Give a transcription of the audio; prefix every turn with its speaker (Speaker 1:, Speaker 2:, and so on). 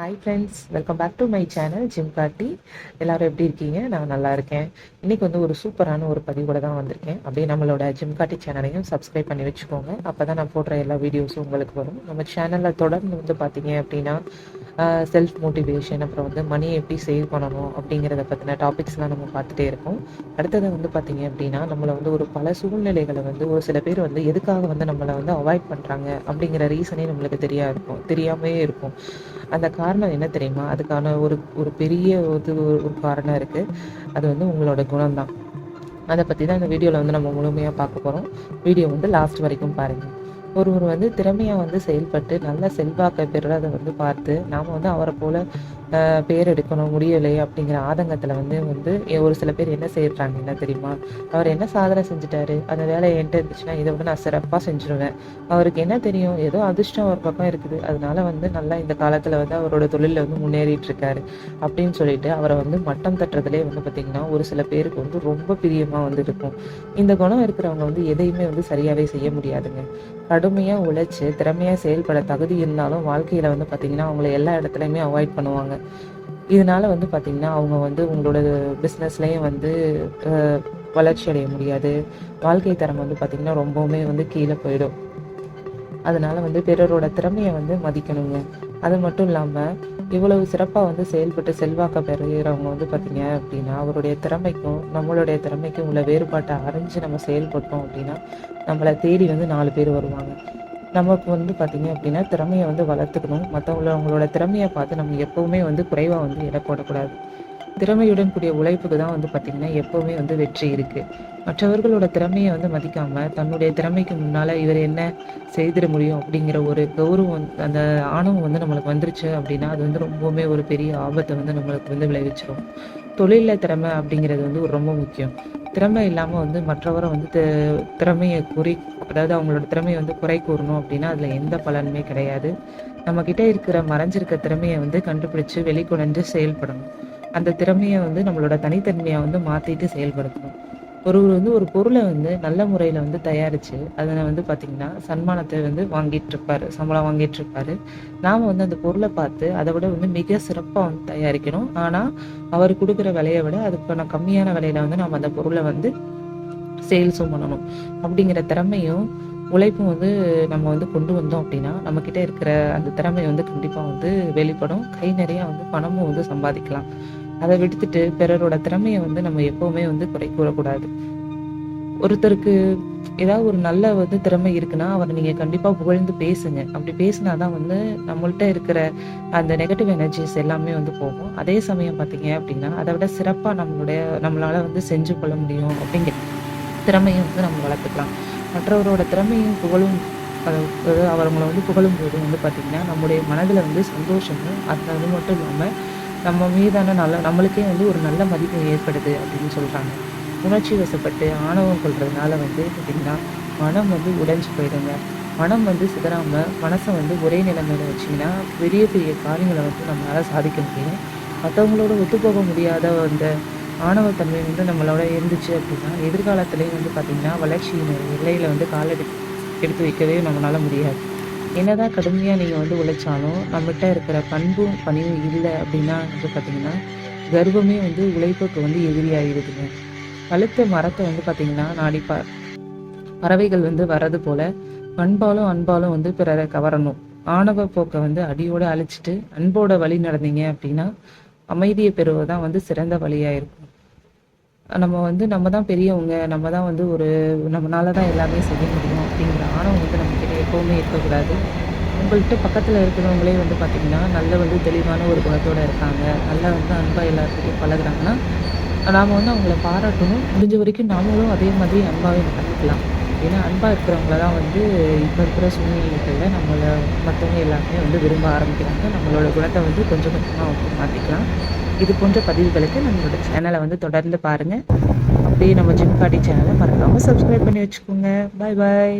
Speaker 1: Hi friends welcome back to my channel gym காட்டி எல்லாரும் எப்படி இருக்கீங்க? நான் நல்லா இருக்கேன். இன்னைக்கு வந்து ஒரு சூப்பரான ஒரு பதிவோட தான் வந்திருக்கேன். அப்படியே நம்மளோட ஜிம் காட்டி சேனலையும் சப்ஸ்கிரைப் பண்ணி வச்சுக்கோங்க. அப்போ தான் நான் போடுற எல்லா வீடியோஸும் உங்களுக்கு வரும். நம்ம சேனலில் தொடர்ந்து வந்து பார்த்தீங்க அப்படின்னா செல்ஃப் மோட்டிவேஷன் அப்புறம் வந்து மணியை எப்படி சேவ் பண்ணணும் அப்படிங்கிறத பற்றின டாபிக்ஸ்லாம் நம்ம பார்த்துட்டே இருக்கோம். அடுத்தது வந்து பார்த்தீங்க அப்படின்னா நம்மளை வந்து ஒரு பல சூழ்நிலைகளை வந்து ஒரு சில பேர் வந்து எதுக்காக வந்து நம்மளை வந்து அவாய்ட் பண்ணுறாங்க அப்படிங்கிற ரீசனே நம்மளுக்கு தெரியா இருக்கும். தெரியாமே இருக்கும். அந்த காரணம் என்ன தெரியுமா? அதுக்கான ஒரு ஒரு பெரிய ஒரு ஒரு காரணம் இருக்குது அது வந்து உங்களோட குணம் தான் அதை பற்றி தான் இந்த வீடியோவில் வந்து நம்ம முழுமையாக பார்க்க போகிறோம் வீடியோ வந்து லாஸ்ட் வரைக்கும் பாருங்கள் ஒருவர் வந்து திறமையாக வந்து செயல்பட்டு நல்ல செல்வாக்கை பெறுறதை வந்து பார்த்து நாம் வந்து அவரை போல் பேர் எடுக்கணும் முடியலை அப்படிங்கிற ஆதங்கத்தில் வந்து வந்து ஒரு சில பேர் என்ன செய்கிறாங்க என்ன தெரியுமா? அவர் என்ன சாதனை செஞ்சுட்டாரு? அந்த வேலை என்கிட்ட இருந்துச்சுன்னா இதை வந்து நான் சிறப்பாக செஞ்சுருவேன். அவருக்கு என்ன தெரியும்? ஏதோ அதிர்ஷ்டம் ஒரு பக்கம் இருக்குது. அதனால வந்து நல்லா இந்த காலத்தில் வந்து அவரோட தொழிலில் வந்து முன்னேறிட்டு இருக்காரு அப்படின்னு சொல்லிட்டு அவரை வந்து மட்டம் தட்டுறதுலேயே வந்து பார்த்திங்கன்னா ஒரு சில பேருக்கு வந்து ரொம்ப பிரியமாக வந்து இருக்கும். இந்த குணம் இருக்கிறவங்க வந்து எதையுமே வந்து சரியாகவே செய்ய முடியாதுங்க. கடுமையாக உழைச்சி திறமையாக செயல்பட தகுதி இருந்தாலும் வாழ்க்கையில் வந்து பார்த்திங்கன்னா அவங்கள எல்லா இடத்துலையுமே அவாய்ட் பண்ணுவாங்க. இதனால வந்து பார்த்திங்கன்னா அவங்க வந்து உங்களோட பிஸ்னஸ்லேயும் வந்து வளர்ச்சி அடைய முடியாது. வாழ்க்கை தரம் வந்து பார்த்திங்கன்னா ரொம்பவுமே வந்து கீழே போயிடும். அதனால வந்து பிறரோட திறமையை வந்து மதிக்கணுங்க. அது மட்டும் இல்லாமல் இவ்வளவு சிறப்பாக வந்து செயல்பட்டு செல்வாக்க பெறுகிறவங்க வந்து பார்த்தீங்க அப்படின்னா அவருடைய திறமைக்கும் நம்மளுடைய திறமைக்கும் உள்ள வேறுபாட்டை அறிஞ்சு நம்ம செயல்பட்டோம் அப்படின்னா நம்மளை தேடி வந்து நாலு பேர் வருவாங்க. நமக்கு வந்து பார்த்தீங்க அப்படின்னா திறமையை வந்து வளர்த்துக்கணும். மற்றவங்களோட திறமையை பார்த்து நம்ம எப்பவுமே வந்து குறைவாக வந்து இடப்படக்கூடாது போடக்கூடாது. திறமையுடன் கூடிய உழைப்புக்கு தான் வந்து பார்த்திங்கன்னா எப்போவுமே வந்து வெற்றி இருக்குது மற்றவர்களோட திறமையை வந்து மதிக்காமல் தன்னுடைய திறமைக்கு முன்னால் இவர் என்ன செய்திட முடியும் அப்படிங்கிற ஒரு கௌரவம் அந்த ஆணவம் வந்து நம்மளுக்கு வந்துருச்சு அப்படின்னா அது வந்து ரொம்பவுமே ஒரு பெரிய ஆபத்தை வந்து நம்மளுக்கு வந்து விளைவிச்சிடும் தொழிலில் திறமை அப்படிங்கிறது வந்து ரொம்ப முக்கியம். திறமை இல்லாமல் வந்து மற்றவரை வந்து திறமையை குறி அதாவது அவங்களோட திறமையை வந்து குறை கூறணும் அப்படின்னா அதில் எந்த பலனுமே கிடையாது. நம்மக்கிட்ட இருக்கிற மறைஞ்சிருக்க திறமையை வந்து கண்டுபிடிச்சு வெளிக்கொணர்ந்து செயல்படணும். அந்த திறமையை வந்து நம்மளோட தனித்தன்மையை வந்து மாற்றிட்டு செயல்படுத்தணும். ஒருவர் வந்து ஒரு பொருளை வந்து நல்ல முறையில் வந்து தயாரித்து அதில் வந்து பார்த்திங்கன்னா சன்மானத்தை வந்து வாங்கிட்டுருப்பாரு சம்பளம் வாங்கிட்டுருப்பாரு. நாம் வந்து அந்த பொருளை பார்த்து அதை விட வந்து மிக சிறப்பாக வந்து தயாரிக்கணும். ஆனால் அவர் கொடுக்குற விலையை விட அதுக்கான கம்மியான விலையில் வந்து நம்ம அந்த பொருளை வந்து சேல்ஸும் பண்ணணும். அப்படிங்கிற திறமையும் உழைப்பும் வந்து நம்ம வந்து கொண்டு வந்தோம் அப்படின்னா நம்மக்கிட்ட இருக்கிற அந்த திறமை வந்து கண்டிப்பாக வந்து வெளிப்படும். கை நிறையா வந்து பணமும் வந்து சம்பாதிக்கலாம். அதை விடுத்துட்டு பிறரோட திறமையை வந்து நம்ம எப்போவுமே வந்து குறை கூறக்கூடாது. ஒருத்தருக்கு ஏதாவது ஒரு நல்ல வந்து திறமை இருக்குன்னா அவரை நீங்கள் கண்டிப்பாக புகழ்ந்து பேசுங்க. அப்படி பேசினா தான் வந்து நம்மள்கிட்ட இருக்கிற அந்த நெகட்டிவ் எனர்ஜிஸ் எல்லாமே வந்து போகும். அதே சமயம் பார்த்தீங்க அப்படின்னா அதை விட சிறப்பாக நம்மளுடைய நம்மளால் வந்து செஞ்சு கொள்ள முடியும் அப்படிங்கிற திறமையை வந்து நம்ம வளர்த்துக்கலாம். மற்றவரோட திறமையும் புகழும் அவங்கள வந்து புகழும் போது வந்து பார்த்திங்கன்னா நம்முடைய மனதில் வந்து சந்தோஷமும் அது அது மட்டும் இல்லாமல் நம்ம மீதான நல்ல நம்மளுக்கே வந்து ஒரு நல்ல மதிப்பு ஏற்படுது அப்படின்னு சொல்கிறாங்க உணர்ச்சி வசப்பட்டு ஆணவம் கொள்றதுனால வந்து பார்த்திங்கன்னா மனம் வந்து உடைஞ்சு போயிடுங்க. மனம் வந்து சிதறாமல் மனசை வந்து ஒரே நிலைமையில வச்சிங்கன்னா பெரிய பெரிய காரியங்களை வந்து நம்மளால் சாதிக்க முடியும் மற்றவங்களோட ஒத்துப்போக முடியாத அந்த ஆணவத்தன்மை வந்து நம்மளோட இருந்துச்சு அப்படின்னா எதிர்காலத்துலேயும் வந்து பார்த்திங்கன்னா வளர்ச்சியின் எல்லையில் வந்து காலெடு எடுத்து வைக்கவே நம்மளால் முடியாது. என்னதான் கடுமையாக நீங்கள் வந்து உழைச்சாலும் நம்மகிட்ட இருக்கிற பண்பும் பணியும் இல்லை அப்படின்னா வந்து பார்த்திங்கன்னா கர்வமே வந்து உழைப்புக்கு வந்து எதிரியாகிடுதுங்க பழுத்த மரத்தை வந்து பார்த்திங்கன்னா நாடி ப பறவைகள் வந்து வர்றது போல் பண்பாலும் அன்பாலும் வந்து பிறரை கவரணும். ஆணவ போக்கை வந்து அடியோடு அழிச்சிட்டு அன்போட வழி நடந்தீங்க அப்படின்னா அமைதியை பெறுவதுதான் வந்து சிறந்த வழியாக இருக்கும் நம்ம வந்து நம்ம தான் பெரியவங்க நம்ம தான் வந்து ஒரு நம்மளால தான் எல்லாமே செய்ய முடியும் அப்படிங்கிற ஆணவம் வந்து நம்மக்கிட்ட எப்போவுமே இருக்கக்கூடாது. உங்கள்கிட்ட பக்கத்தில் இருக்கிறவங்களே வந்து பார்த்திங்கன்னா நல்ல வந்து தெளிவான ஒரு குணத்தோடு இருக்காங்க. நல்லா வந்து அன்பாக எல்லாத்துக்கும் பழகுறாங்கன்னா நாம் வந்து அவங்கள பாராட்டணும். முடிஞ்ச வரைக்கும் நாமளும் அதே மாதிரி அன்பாகவே நடந்துக்கலாம். ஏன்னா அன்பாக இருக்கிறவங்கள தான் வந்து இப்போ இருக்கிற சூழ்நிலைகளில் நம்மளை மற்றவங்க எல்லாருமே வந்து விரும்ப ஆரம்பிக்கிறாங்க. நம்மளோட குணத்தை வந்து கொஞ்சம் கொஞ்சமாக மாற்றிக்கலாம் இது போன்ற பதிவுகளுக்கு நம்மளோட சேனலை வந்து தொடர்ந்து பாருங்கள் அப்படியே நம்ம ஜிம் காட்டி சேனலை மறக்காமல் சப்ஸ்கிரைப் பண்ணி வச்சுக்கோங்க. பாய் பாய்